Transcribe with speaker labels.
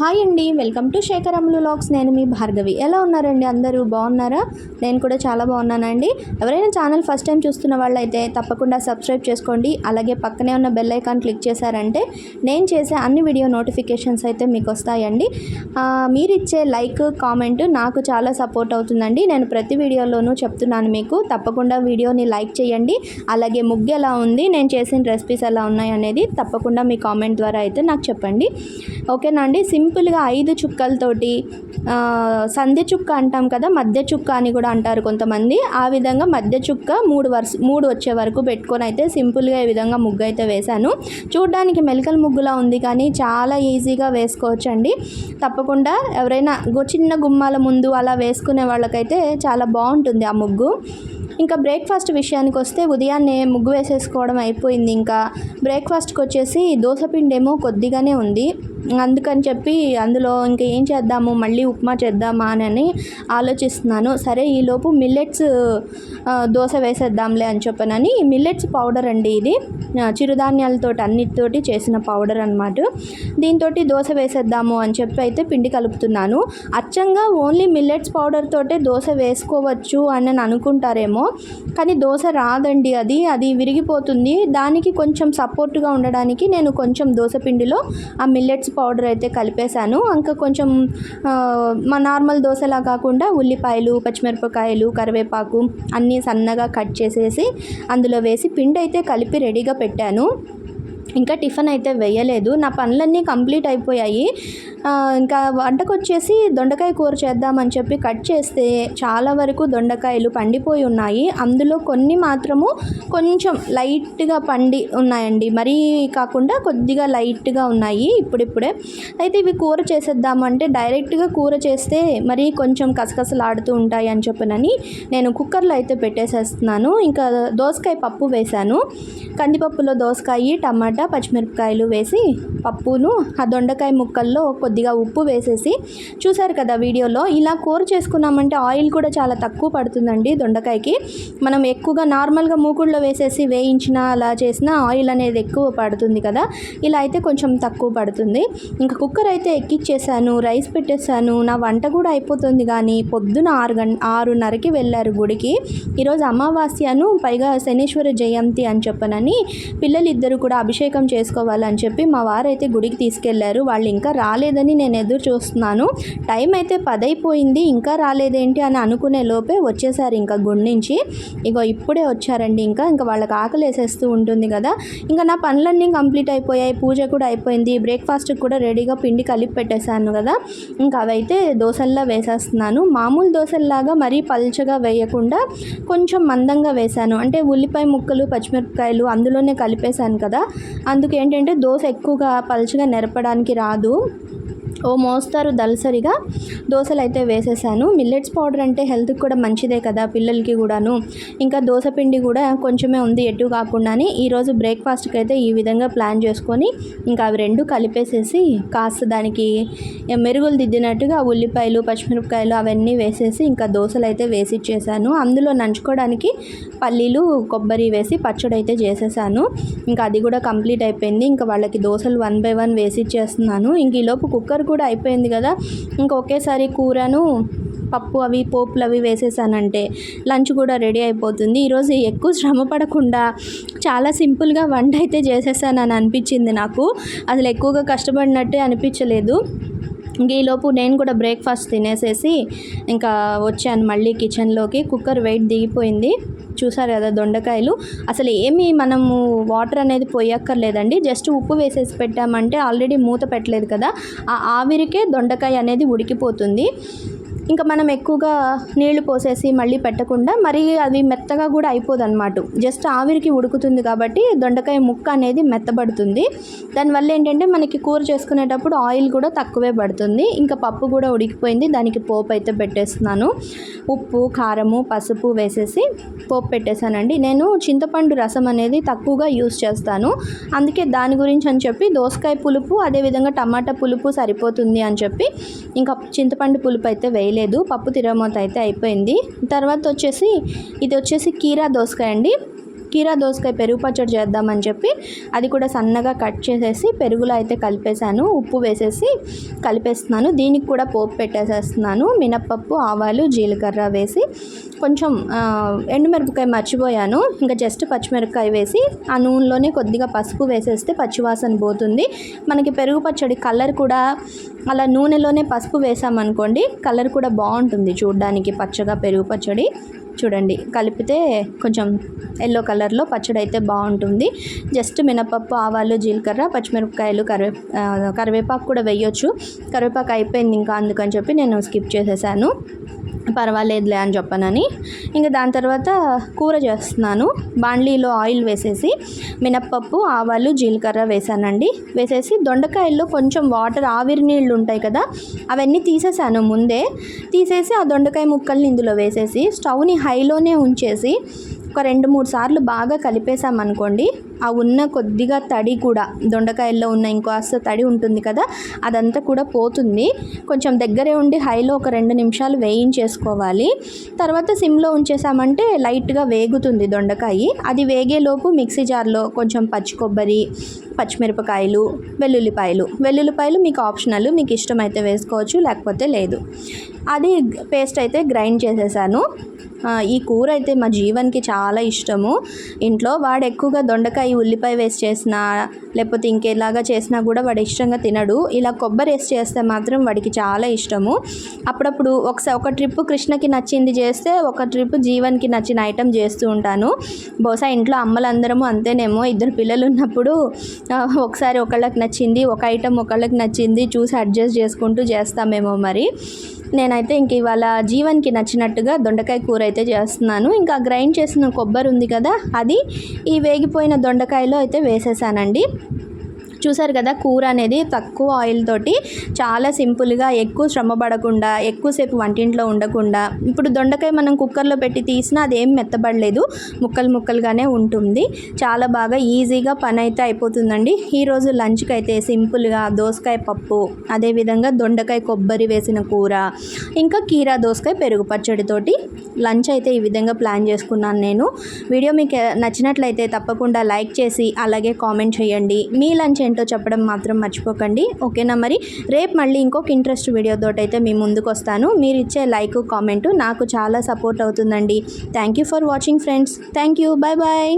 Speaker 1: Hi అండి welcome to Shekar Ammulu vlogs. నేను మీ భార్గవి. ఎలా ఉన్నారండి అందరూ? బాగున్నారా? నేను కూడా చాలా బాగున్నానండి. ఎవరైనా ఛానల్ ఫస్ట్ టైం చూస్తున్న వాళ్ళైతే తప్పకుండా సబ్స్క్రైబ్ చేసుకోండి. అలాగే పక్కనే ఉన్న బెల్ ఐకాన్ క్లిక్ చేశారంటే నేను చేసే అన్ని వీడియో నోటిఫికేషన్స్ అయితే మీకు వస్తాయండి. మీరు ఇచ్చే లైక్ కామెంట్ నాకు చాలా సపోర్ట్ అవుతుందండి. నేను ప్రతి వీడియోలోనూ చెప్తున్నాను మీకు. తప్పకుండా వీడియోని లైక్ చేయండి. అలాగే ముగ్గు ఎలా ఉంది నేను చేసిన రెసిపీస్ ఎలా ఉన్నాయి అనేది తప్పకుండా మీ కామెంట్ ద్వారా అయితే నాకు చెప్పండి. ఓకేనా అండి? సింపుల్గా ఐదు చుక్కలతోటి సంధ్య చుక్క అంటాం కదా మధ్య చుక్క అని కూడా అంటారు కొంతమంది. ఆ విధంగా మధ్య చుక్క మూడు వరుస మూడు వచ్చే వరకు పెట్టుకొని అయితే సింపుల్గా ఈ విధంగా ముగ్గు అయితే వేశాను. చూడడానికి మెలికల ముగ్గులా ఉంది కానీ చాలా ఈజీగా వేసుకోవచ్చండి. తప్పకుండా ఎవరైనా చిన్న గుమ్మాల ముందు అలా వేసుకునే వాళ్ళకైతే చాలా బాగుంటుంది ఆ ముగ్గు. ఇంకా బ్రేక్ఫాస్ట్ విషయానికి వస్తే ఉదయాన్నే ముగ్గు వేసేసుకోవడం అయిపోయింది. ఇంకా బ్రేక్ఫాస్ట్కి వచ్చేసి దోసపిండి ఏమో కొద్దిగానే ఉంది. అందుకని చెప్పి అందులో ఇంకా ఏం చేద్దాము? మళ్ళీ ఉప్మా చేద్దామా అని ఆలోచిస్తున్నాను. సరే ఈలోపు మిల్లెట్స్ దోశ వేసేద్దాంలే అని చెప్పనని మిల్లెట్స్ పౌడర్ అండి ఇది. చిరుధాన్యాలతో అన్నిటితోటి చేసిన పౌడర్ అనమాట దీంతో దోశ వేసేద్దాము అని చెప్పి అయితే పిండి కలుపుతున్నాను. అచ్చంగా ఓన్లీ మిల్లెట్స్ పౌడర్ తోటే దోశ వేసుకోవచ్చు అని అనుకుంటారేమో కానీ దోశ రాదండి అది. అది విరిగిపోతుంది. దానికి కొంచెం సపోర్ట్గా ఉండడానికి నేను కొంచెం దోశ పిండిలో ఆ మిల్లెట్స్ పౌడర్ అయితే కలిపేశాను. ఇంకా కొంచెం మా నార్మల్ దోశలా కాకుండా ఉల్లిపాయలు పచ్చిమిరపకాయలు కరివేపాకు అన్నీ సన్నగా కట్ చేసేసి అందులో వేసి పిండి అయితే కలిపి రెడీగా పెట్టాను. ఇంకా టిఫిన్ అయితే వేయలేదు. నా పనులన్నీ కంప్లీట్ అయిపోయాయి. ఇంకా వంటకు వచ్చేసి దొండకాయ కూర చేద్దామని చెప్పి కట్ చేస్తే చాలా వరకు దొండకాయలు పండిపోయి ఉన్నాయి. అందులో కొన్ని మాత్రము కొంచెం లైట్గా పండి ఉన్నాయండి. మరీ కాకుండా కొద్దిగా లైట్గా ఉన్నాయి ఇప్పుడిప్పుడే. అయితే ఇవి కూర చేసేద్దామంటే డైరెక్ట్గా కూర చేస్తే మరీ కొంచెం కసకసలాడుతూ ఉంటాయి అని చెప్పనని నేను కుక్కర్లో అయితే పెట్టేసేస్తున్నాను. ఇంకా దోసకాయ పప్పు వేశాను. కందిపప్పులో దోసకాయ టమాటా పచ్చిమిరపకాయలు వేసి పప్పును ఆ దొండకాయ ముక్కల్లో కొద్దిగా ఉప్పు వేసేసి చూసారు కదా వీడియోలో ఇలా కూర చేసుకున్నామంటే ఆయిల్ కూడా చాలా తక్కువ పడుతుందండి దొండకాయకి. మనం ఎక్కువగా నార్మల్గా మూకుడులో వేసేసి వేయించినా అలా చేసినా ఆయిల్ అనేది ఎక్కువ పడుతుంది కదా. ఇలా అయితే కొంచెం తక్కువ పడుతుంది. ఇంకా కుక్కర్ అయితే ఎక్కిచ్చేసాను రైస్ పెట్టేశాను నా వంట కూడా అయిపోతుంది కానీ పొద్దున ఆరు గంట ఆరున్నరకి వెళ్ళారు గుడికి. ఈరోజు అమావాస్యను పైగా శనీశ్వర జయంతి అని చెప్పనని పిల్లలిద్దరూ కూడా అభిషేకం చేసుకోవాలని చెప్పి మా వారైతే గుడికి తీసుకెళ్ళారు. వాళ్ళు ఇంకా రాలేదని నేను ఎదురు చూస్తున్నాను. టైం అయితే పదైపోయింది. ఇంకా రాలేదేంటి అని అనుకునే లోపే వచ్చేసారు ఇంకా గుడి నుంచి. ఇగో ఇప్పుడే వచ్చారండి ఇంకా. ఇంకా వాళ్ళకి ఆకలి వేసేస్తూ ఉంటుంది కదా. ఇంకా నా పనులన్నీ కంప్లీట్ అయిపోయాయి. పూజ కూడా అయిపోయింది. బ్రేక్ఫాస్ట్కి కూడా రెడీగా పిండి కలిపి పెట్టేశాను కదా. ఇంకా అవైతే దోశల్లా వేసేస్తున్నాను. మామూలు దోశల్లాగా మరీ పల్చగా వేయకుండా కొంచెం మందంగా వేశాను. అంటే ఉల్లిపాయ ముక్కలు పచ్చిమిరపకాయలు అందులోనే కలిపేశాను కదా. అందుకు ఏంటంటే దోశ ఎక్కువగా పలుచగా నెరపడానికి రాదు. ఓ మోస్తారు దలసరిగా. దోశలు అయితే వేసేసాను. మిల్లెట్స్ పౌడర్ అంటే హెల్త్కి కూడా మంచిదే కదా పిల్లలకి కూడాను. ఇంకా దోశ పిండి కూడా కొంచెమే ఉంది ఎటు కాకుండానే. ఈరోజు బ్రేక్ఫాస్ట్కి అయితే ఈ విధంగా ప్లాన్ చేసుకొని ఇంకా అవి రెండు కలిపేసేసి కాస్త దానికి మెరుగులు దిద్దినట్టుగా ఉల్లిపాయలు పచ్చిమిరపకాయలు అవన్నీ వేసేసి ఇంకా దోశలు అయితే వేసి ఇచ్చేసాను. అందులో నంచుకోవడానికి పల్లీలు కొబ్బరి వేసి పచ్చడి అయితే చేసేసాను. ఇంకా అది కూడా కంప్లీట్ అయిపోయింది. ఇంకా వాళ్ళకి దోశలు వన్ బై వన్ వేసి ఇచ్చేస్తున్నాను. ఇంక ఈలోపు కుక్కర్ కూడా అయిపోయింది కదా. ఇంకా ఒకేసారి కూరను పప్పు అవి పోపులు అవి వేసేసానంటే లంచ్ కూడా రెడీ అయిపోతుంది. ఈరోజు ఎక్కువ శ్రమ పడకుండా చాలా సింపుల్గా వంట అయితే చేసేసానని అనిపించింది నాకు. అసలు ఎక్కువగా కష్టపడినట్టే అనిపించలేదు. ఈలోపు నేను కూడా బ్రేక్ఫాస్ట్ తినేసేసి ఇంకా వచ్చాను మళ్ళీ కిచెన్లోకి కుక్కర్ వెయిట్ దిగిపోయింది. చూసారు కదా దొండకాయలు. అసలు ఏమీ మనము వాటర్ అనేది పోయక్కర్లేదండి. జస్ట్ ఉప్పు వేసేసి పెట్టామంటే ఆల్రెడీ మూత పెట్టలేదు కదా. ఆ ఆవిరికే దొండకాయ అనేది ఉడికిపోతుంది. ఇంకా మనం ఎక్కువగా నీళ్ళు పోసేసి మళ్ళీ పెట్టకుండా మరి అది మెత్తగా కూడా అయిపోదు అనమాట జస్ట్ ఆవిరికి ఉడుకుతుంది కాబట్టి దొండకాయ ముక్క అనేది మెత్తబడుతుంది. దానివల్ల ఏంటంటే మనకి కూర చేసుకునేటప్పుడు ఆయిల్ కూడా తక్కువే పడుతుంది. ఇంకా పప్పు కూడా ఉడికిపోయింది. దానికి పోపు అయితే పెట్టేస్తున్నాను. ఉప్పు కారము పసుపు వేసేసి పోపు పెట్టేశానండి. నేను చింతపండు రసం అనేది తక్కువగా యూస్ చేస్తాను. అందుకే దాని గురించి అని చెప్పి దోసకాయ పులుపు అదేవిధంగా టమాటా పులుపు సరిపోతుంది అని చెప్పి ఇంకా చింతపండు పులుపు అయితే వేయలేదు. పప్పు తిరమూత అయితే అయిపోయింది. తర్వాత వచ్చేసి ఇది వచ్చేసి కీరా దోసకాయ అండి. కీరా దోసకాయ పెరుగు పచ్చడి చేద్దామని చెప్పి అది కూడా సన్నగా కట్ చేసేసి పెరుగులో అయితే కలిపేశాను. ఉప్పు వేసేసి కలిపేస్తున్నాను. దీనికి కూడా పోపు పెట్టేసేస్తున్నాను. మినప్పప్పు ఆవాలు జీలకర్ర వేసి కొంచెం ఎండుమిరపకాయ మర్చిపోయాను. ఇంకా జస్ట్ పచ్చిమిరపకాయ వేసి ఆ నూనెలోనే కొద్దిగా పసుపు వేసేస్తే పచ్చివాసన పోతుంది. మనకి పెరుగు పచ్చడి కలర్ కూడా అలా నూనెలోనే పసుపు వేసామనుకోండి కలర్ కూడా బాగుంటుంది చూడడానికి పచ్చగా పెరుగు పచ్చడి. చూడండి కలిపితే కొంచెం ఎల్లో కలర్లో పచ్చడి అయితే బాగుంటుంది. జస్ట్ మినపప్పు ఆవాలు జీలకర్ర పచ్చిమిరపకాయలు కరివే కరివేపాకు కూడా వేయొచ్చు. కరివేపాకు అయిపోయింది ఇంకా అందుకని చెప్పి నేను స్కిప్ చేసేసాను. పర్వాలేదులే అని చెప్పనని. ఇంకా దాని తర్వాత కూర చేస్తున్నాను. బాండ్లీలో ఆయిల్ వేసేసి మినప్పప్పు ఆవాలు జీలకర్ర వేసానండి. వేసేసి దొండకాయల్లో కొంచెం వాటర్ ఆవిరి నీళ్ళు ఉంటాయి కదా అవన్నీ తీసేసాను ముందే. తీసేసి ఆ దొండకాయ ముక్కల్ని ఇందులో వేసేసి స్టవ్ని హైలోనే ఉంచేసి ఒక రెండు మూడు సార్లు బాగా కలిపేసామనుకోండి ఆ ఉన్న కొద్దిగా తడి కూడా దొండకాయల్లో ఉన్న ఇంకాస్త తడి ఉంటుంది కదా అదంతా కూడా పోతుంది. కొంచెం దగ్గరే ఉండి హైలో ఒక రెండు నిమిషాలు వేయించేసుకోవాలి. తర్వాత సిమ్లో ఉంచేసామంటే లైట్గా వేగుతుంది దొండకాయ. అది వేగేలోపు మిక్సీ జార్లో కొంచెం పచ్చి కొబ్బరి పచ్చిమిరపకాయలు వెల్లుల్లిపాయలు. వెల్లుల్లిపాయలు మీకు ఆప్షనల్ మీకు ఇష్టమైతే వేసుకోవచ్చు లేకపోతే లేదు. అది పేస్ట్ అయితే గ్రైండ్ చేసేసాను. ఈ కూర అయితే మా జీవన్కి చాలా ఇష్టము. ఇంట్లో వాడు ఎక్కువగా దొండకాయ ఉల్లిపాయ వేసి చేసినా లేకపోతే ఇంకేలాగా చేసినా కూడా వాడు ఇష్టంగా తినడు. ఇలా కొబ్బరి వేసి చేస్తే మాత్రం వాడికి చాలా ఇష్టము. అప్పుడప్పుడు ఒకసారి ఒక ట్రిప్ కృష్ణకి నచ్చింది చేస్తే ఒక ట్రిప్ జీవన్కి నచ్చిన ఐటెం చేస్తూ ఉంటాను. బహుశా ఇంట్లో అమ్మలందరము అంతేనేమో. ఇద్దరు పిల్లలు ఉన్నప్పుడు ఒకసారి ఒకళ్ళకి నచ్చింది ఒక ఐటెం ఒకళ్ళకి నచ్చింది చూసి అడ్జస్ట్ చేసుకుంటూ చేస్తామేమో మరి. నేనైతే ఇంక ఇవాళ జీవన్కి నచ్చినట్టుగా దొండకాయ కూర అయితే చేస్తున్నాను. ఇంకా గ్రైండ్ చేసిన కొబ్బరి ఉంది కదా అది ఈ వేగిపోయిన దొండకాయలో అయితే వేసేసానండి. చూసారు కదా కూర అనేది తక్కువ ఆయిల్ తోటి చాలా సింపుల్గా ఎక్కువ శ్రమ పడకుండా ఎక్కువసేపు వంటింట్లో ఉండకుండా ఇప్పుడు దొండకాయ మనం కుక్కర్లో పెట్టి తీసినా అదేం మెత్తబడలేదు ముక్కలు ముక్కలుగానే ఉంటుంది. చాలా బాగా ఈజీగా పని అయితే అయిపోతుందండి. ఈరోజు లంచ్కి అయితే సింపుల్గా దోసకాయ పప్పు అదేవిధంగా దొండకాయ కొబ్బరి వేసిన కూర ఇంకా కీరా దోసకాయ పెరుగు పచ్చడితోటి లంచ్ అయితే ఈ విధంగా ప్లాన్ చేసుకున్నాను నేను. వీడియో మీకు నచ్చినట్లయితే తప్పకుండా లైక్ చేసి అలాగే కామెంట్ చేయండి. మీ లంచ్ ఏంటో చెప్పడం మాత్రం మర్చిపోకండి. ఓకేనా మరి? రేపు మళ్ళీ ఇంకొక ఇంట్రెస్ట్ వీడియోతో అయితే మీ ముందుకు వస్తాను. మీరు ఇచ్చే లైక్ కామెంట్ నాకు చాలా సపోర్ట్ అవుతుందండి. Thank you for watching friends thank you bye bye